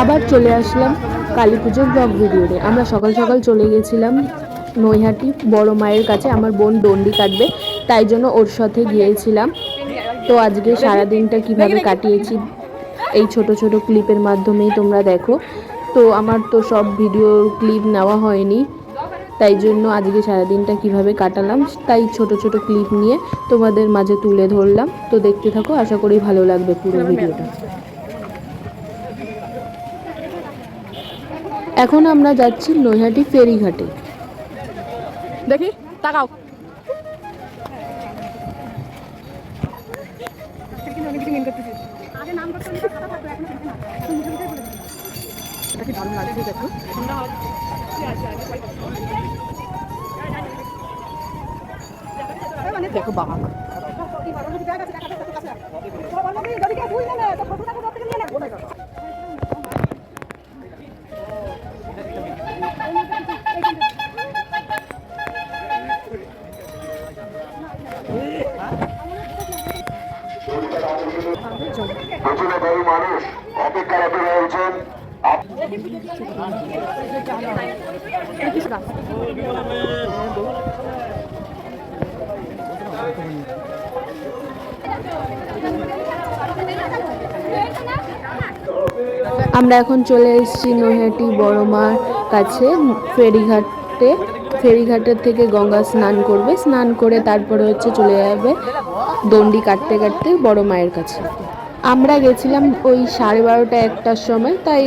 আবার চলে আসলাম কালী পুজোর ব্লগ ভিডিওতে আমরা সকাল সকাল চলে গেছিলাম নৈহাটি, বড় মায়ের কাছে। আমার বোন ডন্ডি কাটবে, তাই জন্য ওর সাথে গিয়েছিলাম। তো আজকে সারা দিনটা কীভাবে কাটিয়েছি, এই ছোট ছোট ক্লিপের মাধ্যমেই তোমরা দেখো। তো আমার তো সব ভিডিও ক্লিপ নেওয়া হয়নি, তাই জন্য আজকে সারাদিনটা কীভাবে কাটালাম, তাই ছোট ছোট ক্লিপ নিয়ে তোমাদের মাঝে তুলে ধরলাম। তো দেখতে থাকো, আশা করি ভালো লাগবে পুরো ভিডিওটা এখন আমরা যাচ্ছি নৈহাটি ফেরিঘাটে। দেখি তাকাও। দেখো বাঘ। মানুষ অপেক্ষারত রয়েছেন। আমরা এখন চলে এসেছি নৈহাটি বড়মার কাছে ফেরিঘাটে। ফেরিঘাটের থেকে গঙ্গা স্নান করবে। স্নান করে তারপরে হচ্ছে চলে যাবে দণ্ডি কাটতে কাটতে বড় মায়ের কাছে। আমরা গেছিলাম ওই সাড়ে বারোটা একটার সময়, তাই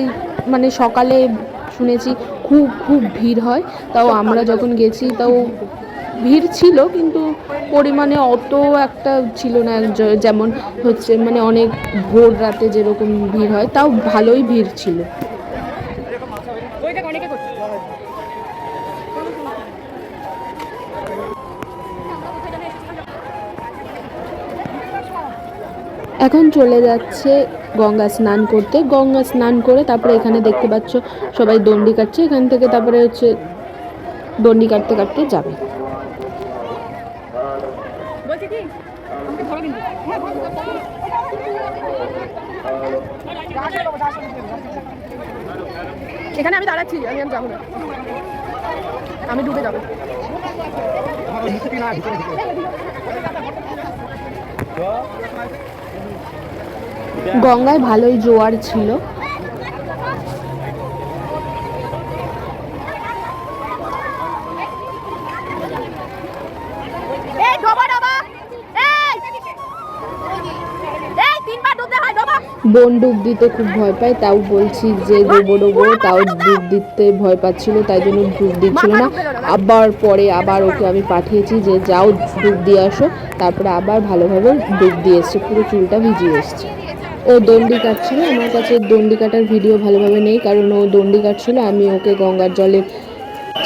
মানে সকালে শুনেছি খুব খুব ভিড় হয়। তাও আমরা যখন গেছি তাও ভিড় ছিল, কিন্তু পরিমাণে অত একটা ছিল না যেমন হচ্ছে মানে অনেক ভোর রাতে যেরকম ভিড় হয়, তাও ভালোই ভিড় ছিল। এখন চলে যাচ্ছে গঙ্গা স্নান করতে। গঙ্গা স্নান করে তারপরে এখানে দেখতে পাচ্ছ সবাই দণ্ডি কাটছে। এখান থেকে তারপরে হচ্ছে দণ্ডি কাটতে কাটতে যাবে। কিন্তু। এখানে আমি দাঁড়াচ্ছি আমি আর যাব না। আমি ডুবে যাব। গঙ্গায় ভালোই জোয়ার ছিল। বোন ডুব দিতে খুব ভয় পায় তাও বলছি যে ডোবো ডোবো তাও ডুব দিতে ভয় পাচ্ছিল তাই জন্য ডুব দিচ্ছিল না। আবার পরে আবার ওকে আমি পাঠিয়েছি যে যাও ডুব দিয়ে আসো। তারপরে আবার ভালোভাবে ডুব দিয়ে এসছে পুরো চুলটা ভিজিয়ে এসছে। ও দণ্ডি কাটছিল আমার কাছে দণ্ডি কাটার ভিডিও ভালোভাবে নেই, কারণ ও দণ্ডি কাটছিল আমি ওকে গঙ্গার জলে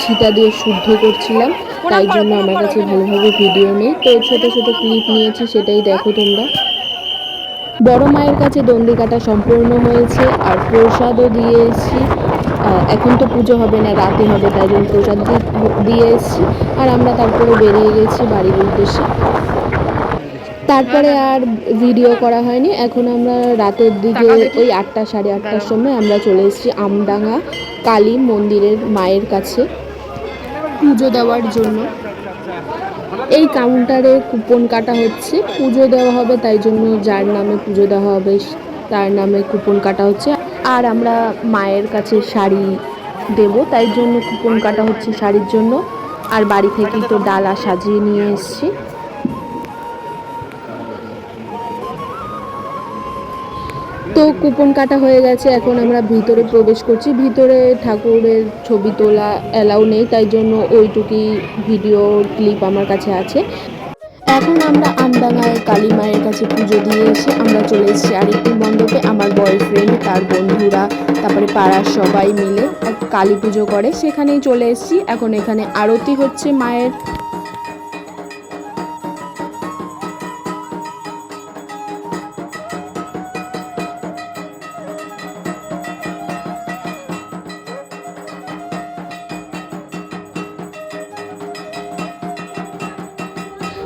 ছিটা দিয়ে শুদ্ধ করছিলাম। তাই জন্য আমার কাছে ভালোভাবে ভিডিও নেই। তো ছোট ছোট ক্লিপ নিয়েছি, সেটাই দেখো তোমরা। বড় মায়ের কাছে দণ্ডি কাটা সম্পূর্ণ হয়েছে, আর প্রসাদও দিয়ে এসেছি এখন তো পুজো হবে না, রাতে হবে, তাই জন্য প্রসাদ দিয়ে এসেছি আর আমরা তারপরে বেরিয়ে গেছি বাড়ির উদ্দেশ্যে। তারপরে আর ভিডিও করা হয়নি। এখন আমরা রাতের দিকে ওই আটটা সাড়ে আটটার সময় আমরা চলে এসেছি আমডাঙ্গা কালী মন্দিরের মায়ের কাছে পুজো দেওয়ার জন্য। এই কাউন্টারে কুপন কাটা হচ্ছে। পুজো দেওয়া হবে তাই জন্য যার নামে পুজো দেওয়া হবে তার নামে কুপন কাটা হচ্ছে। আর আমরা মায়ের কাছে শাড়ি দেব তাই জন্য কুপন কাটা হচ্ছে শাড়ির জন্য। আর বাড়ি থেকেই তো ডালা সাজিয়ে নিয়ে এসেছি। তো কুপন কাটা হয়ে গেছে, এখন আমরা ভিতরে প্রবেশ করছি। ভিতরে ঠাকুরের ছবি তোলা অ্যালাউ নেই, তাই জন্য ওইটুকুই ভিডিও ক্লিপ আমার কাছে আছে। এখন আমরা আমডাঙ্গায় কালী মায়ের কাছে পুজো দিয়ে এসে আমরা চলে এসেছি আরেকটি মণ্ডপে। আমার বয়ফ্রেন্ড তার বন্ধুরা, তারপরে পাড়ার সবাই মিলে কালী পুজো করে। সেখানেই চলে এসেছি। এখন এখানে আরতি হচ্ছে মায়ের।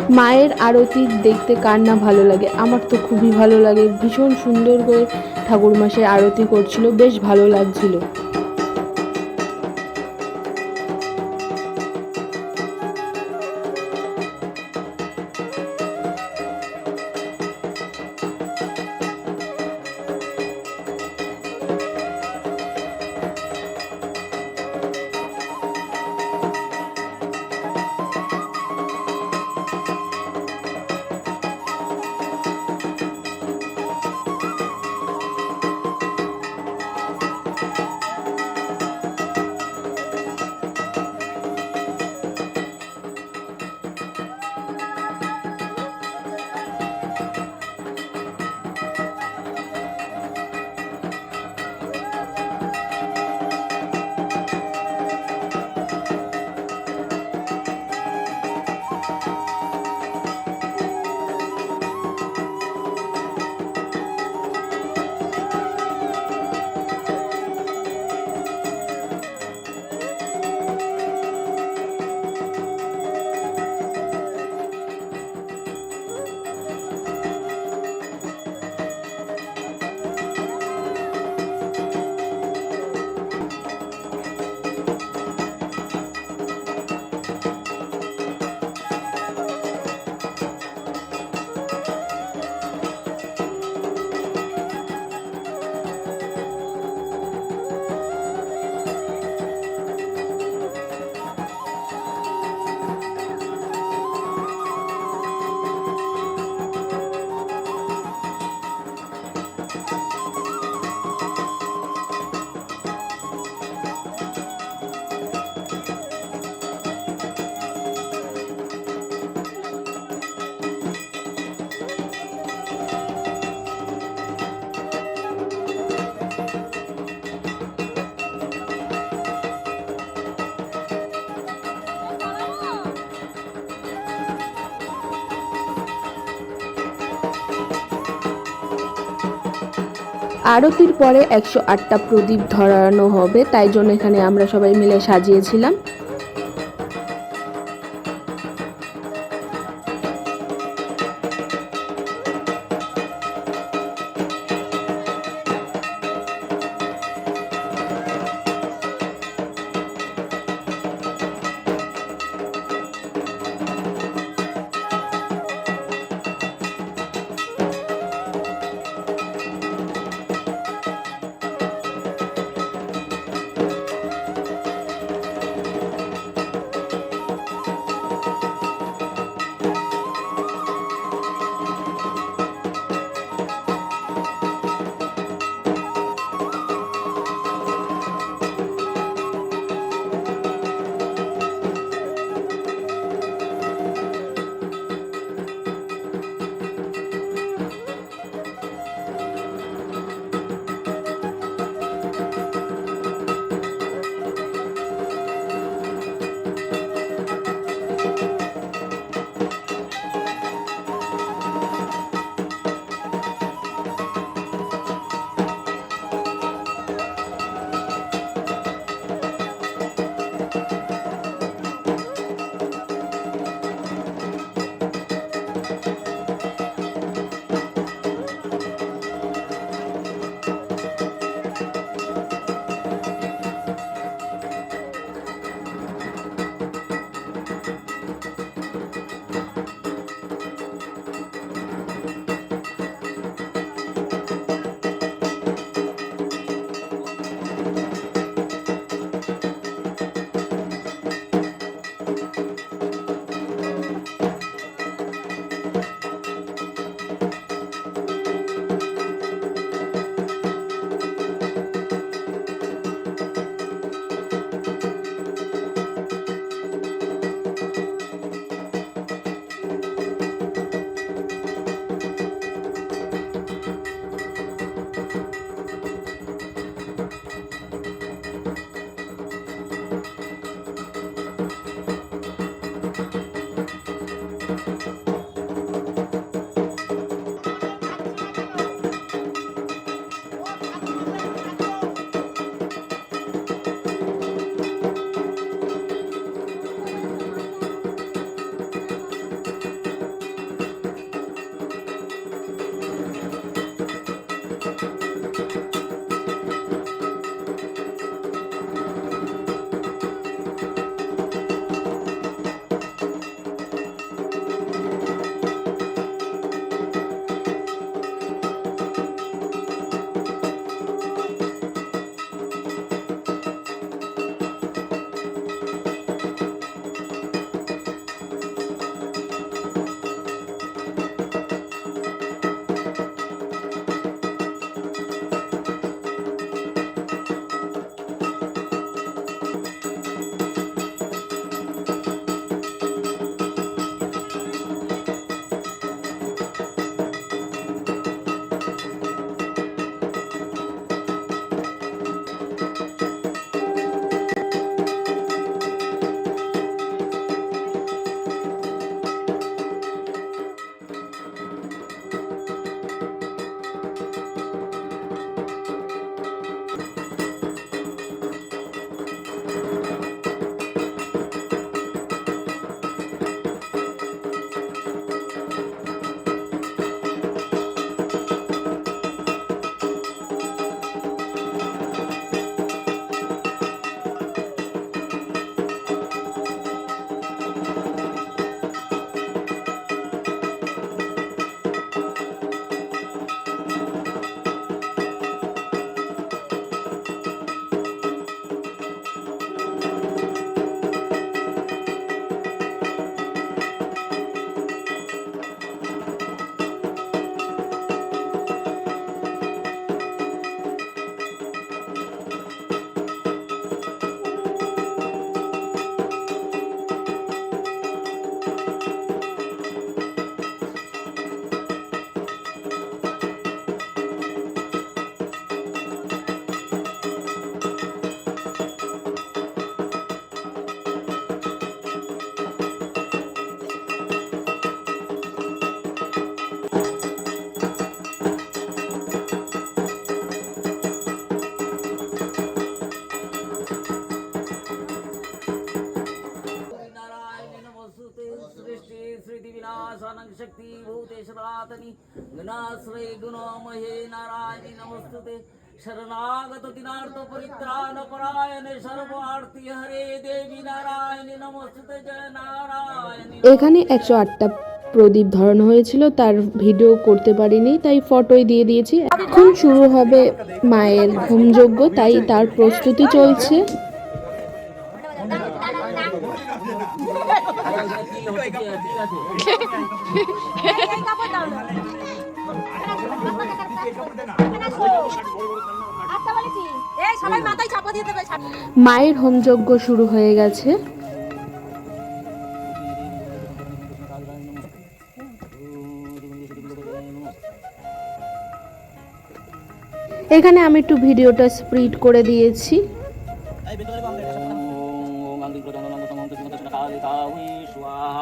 মায়ের আরতি দেখতে কার না ভালো লাগে? আমার তো খুবই ভালো লাগে। ভীষণ সুন্দর করে ঠাকুর মাসে আরতি করছিল, বেশ ভালো লাগছিল। আরতির পরে একশো আটটা প্রদীপ ধরানো হবে তাই জন্য এখানে আমরা সবাই মিলে সাজিয়েছিলাম। सहस्रानंग शक्ति भूते सनातनी गणाश्रय गुणमहे नारायणी नमस्तुते शरणागत दिनार्थ परित्राण परायणे सर्व आरती हरे देवी नारायणी नमस्तुते जय नारायणी এখানে একশো আটটা প্রদীপ ধরানো হয়েছিল তার ভিডিও করতে পারিনি তাই ফটোই দিয়ে দিয়েছি এখন শুরু হবে মায়ের হোমযজ্ঞ তাই তার প্রস্তুতি চলছে মায়ের হোমযজ্ঞ শুরু হয়ে গেছে। এখানে আমি একটু ভিডিওটা স্প্রিড করে দিয়েছি।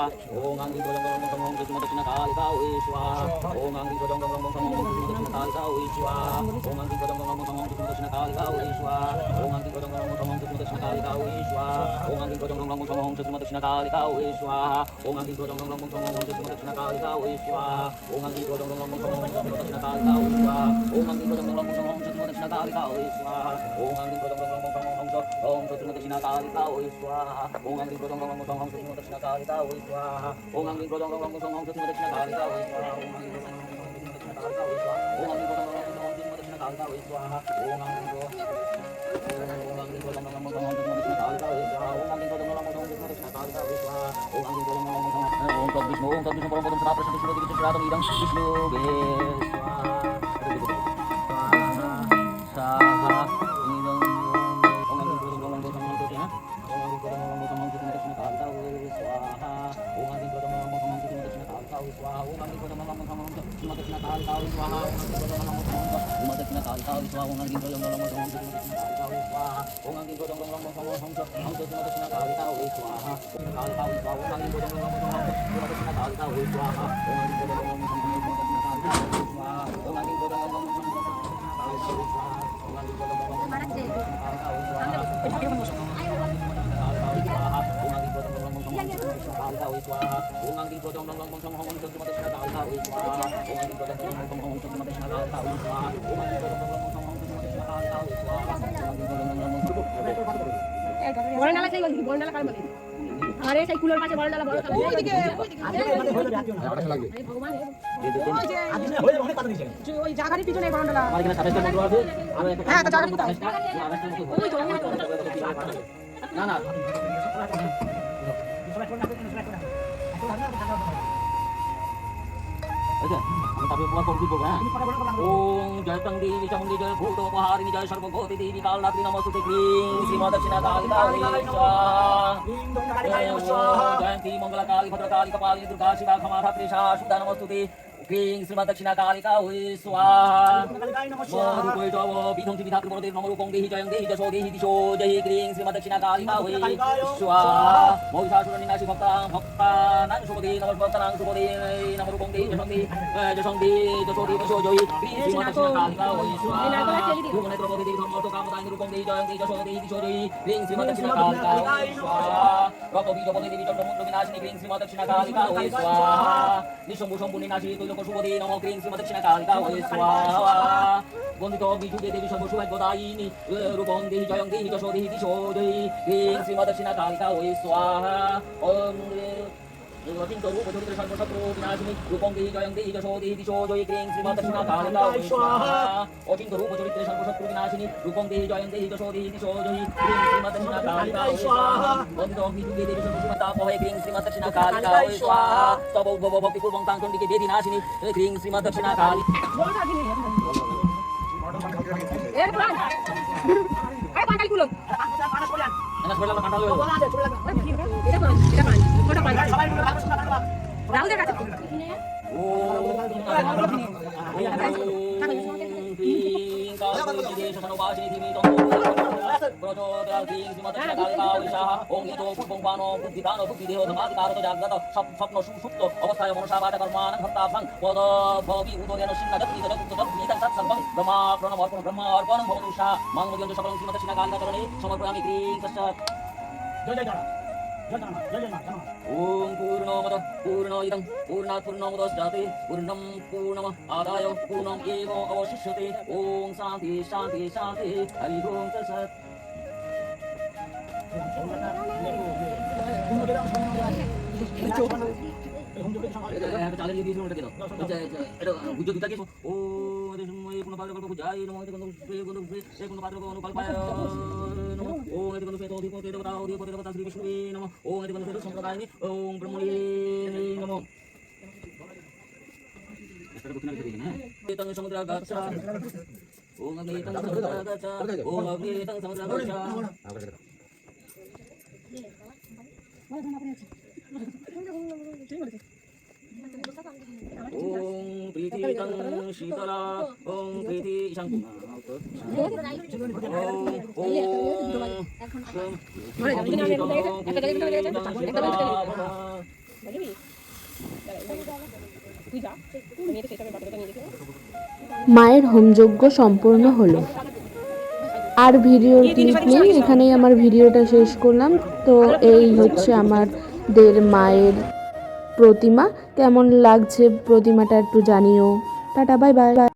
ओम अंगिं प्रजंग लंग समं तस्म दक्षिण कालिका वे स्वाहा ओम अंगिं प्रजंग लंग समं तस्म दक्षिण कालिका वे स्वाहा ओम अंगिं प्रजंग लंग समं तस्म दक्षिण कालिका वे स्वाहा ओम अंगिं प्रजंग लंग समं तस्म दक्षिण कालिका वे स्वाहा ओम अंगिं प्रजंग लंग समं तस्म दक्षिण कालिका वे स्वाहा ओम अंगिं प्रजंग लंग समं तस्म दक्षिण कालिका वे स्वाहा ओम अंगिं प्रजंग लंग समं तस्म दक्षिण कालिका वे स्वाहा ओम अंगिं प्रजंग लंग समं तस्म दक्षिण कालिका वे स्वाहा ओम अंगिं Om Swastimu Dakshinakali Om Ang Lingkod Ang Gawang Musang Ang Swastimu Dakshinakali Tao Iswaha Om Ang Lingkod Ang Gawang Musang Ang Swastimu Dakshinakali Tao Iswaha Om Ang Lingkod Ang Gawang Musang Ang Swastimu Dakshinakali Tao Iswaha Om Ang Lingkod Ang Gawang Musang Ang Swastimu Dakshinakali Tao Iswaha Om Ang Lingkod Om Ang Lingkod Ang Gawang Musang Ang Swastimu Dakshinakali Tao Iswaha Om Ang Lingkod Ang Gawang Musang Ang Swastimu Dakshinakali Om Ang Lingkod Ang Gawang Musang Ang Swastimu Dakshinakali Om Ang Lingkod Ang Gawang Musang Ang Swastimu Dakshinakali Om Ang Lingkod Ang Gawang Musang Om Ang Lingkod Om Ang Lingkod Om Ang Lingkod Om Ang Lingkod Om Ang Lingkod Om Ang Lingkod Om Ang Lingkod tahun-tahun suaha rumah sakit tahun-tahun নালা সেই বলছি বড় নালা কার বলে আরে সেই কুলোর পাশে বড় নালা বড় নালা ওইদিকে ওইদিকে ওই জাগারির পিছনে বড় নালা হ্যাঁ তো জাগারি কোথায় ওই তো না না। আচ্ছা আমি তারপরে পুরো কমপ্লিট করব হ্যাঁ? ওম জয় তং দেবী চামুন্ডী জয় ভূত উপহারিণী জয় সর্বভূতি দেবী কালরাত্রি নমস্তুতে ক্লিং শ্রীমা দক্ষিণা কালিকা জয়ন্তী মঙ্গলা কালী ভদ্রকালী কপালী দুর্গা শিবা ক্ষমা ধাত্রী সুধা নমস্তুতে। ক্লিং শ্রীমা দক্ষিণা কালিকা হয়ে স্বাহা মধুকৈট বিধং চিবি ধাত্রী বড়দের নমরূপং দেহি জয়ং দেহি যশো দেহি দিশো জয় ক্লিং শ্রীমা দক্ষিণা কালিকা হয়ে স্বাহা মহিষাসুর নিনাশি ভক্তা ভক্তা নাং সুপদে নমস্ভক্তানাং সুপদে নমরূপং দেহি যশং দেহি যশং দেহি যশো দেহি যশো জয়ী ক্লিং শ্রীমা দক্ষিণা কালিকা হয়ে স্বাহা ভুবনেত্র পদে দেহি ধর্মত কামদাং নিরূপং দেহি জয়ং দেহি যশো দেহি দিশো জয়ী ক্লিং শ্রীমা দক্ষিণা কালিকা হয়ে স্বাহা রক্ত বীজ পদে দেবী চন্দ্রমুন্ড বিনাশিনী ক্লিং শ্রীমা দক্ষিণা কালিকা হয়ে স্বাহা নিঃশম্ভু শম্ভু নিনাশী তৈলক শুভদে নম ক্লিং শ্রীমা দক্ষিণা কালিকা হয়ে স্বাহা বন্দিত বিজুদে দেবী সর্ব সৌভাগ্যদায়িনী রূপং দেহি জয়ং দেহি যশো দেহি দিশো দেহি ক্লিং শ্রীমা দক্ষিণা কালিকা হয়ে স্বাহা চিন্ত রূপ চরিত্র সর্বশত্রু বিনাশিনী রূপং দেহি জয়ং দেহি যশো দেহি দিশো জয়ী ক্লিং শ্রীমা দক্ষিণা কালিকা হয়ে স্বাহা অচিন্ত রূপ চরিত্রে সর্বশত্রু বিনাশিনী রূপং দেহি জয়ং দেহি যশো দেহি দিশো জয়ী ক্লিং শ্রীমা দক্ষিণা কালিকা হয়ে স্বাহা বন্দিত বিজুদে দেবী সর্ব সৌভাগ্যদায়িনী ক্লিং শ্রীমা দক্ষিণা কালিকা হয়ে স্বাহা তব উদ্ভব ভক্তি পূর্বং তাং চণ্ডিকে দেবী নাশিনী ক্লিং শ্রীমা দক্ষিণা কালী এর প্রাণ আরে পাঁচালি কুলো এনা সরলা কাটা হলো এটা প্রাণ এটা প্রাণ রাহুলের কাছে স্বপ্ন সুষুপ্ত অবস্থায় মনসা বাটা কর্মান ভক্তাভং পদ ভবি উদয়ন সিংহ দত্তি দত্ত দত্তি তৎ সর্বং ব্রহ্মা প্রণম অর্পণ ব্রহ্মা অর্পণ পশ্চাৎ জয় জয় ॐ पूर्णमदः पूर्णमिदं पूर्णात् पूर्णमुदश्चाते पूर्णं पूर्णम् आदाय पूर्णम् एव अवशिष्यते ॐ शान्ति शान्ति शान्ति हरि ओं तत्सत् একটা চালের ইয়ে দিয়েছিল ওটাকে দাও ওই যে- যে- এটা গুজো দুটাকে ও এদের সময় কোনো পাত্র গল্প যাই নমঃ এদের কোনো প্রিয় কোনো প্রিয় এ কোনো পাত্র কোনো কল্পায় নমঃ ও এদের কোনো পেতো অধিপতি দেবতা অধিপতি দেবতা শ্রী বিষ্ণুবে নমঃ ও এদের কোনো পেতো সম্প্রদায় ওম ব্রহ্মণে নমঃ এটা কোথায় লিখে দিয়েছেন হ্যাঁ এতং সমুদ্র গাছা ওম অগ্নি এতং সমুদ্র গাছা ওম অগ্নি এতং সমুদ্র গাছা ওম মায়ের হোমযজ্ঞ সম্পূর্ণ হলো। আর ভিডিও ক্লিপ নেই এখানেই আমার ভিডিওটা শেষ করলাম। তো এই হচ্ছে আমাদের মায়ের প্রতিমা। কেমন লাগছে প্রতিমাটা একটু জানিও। Tata bye bye.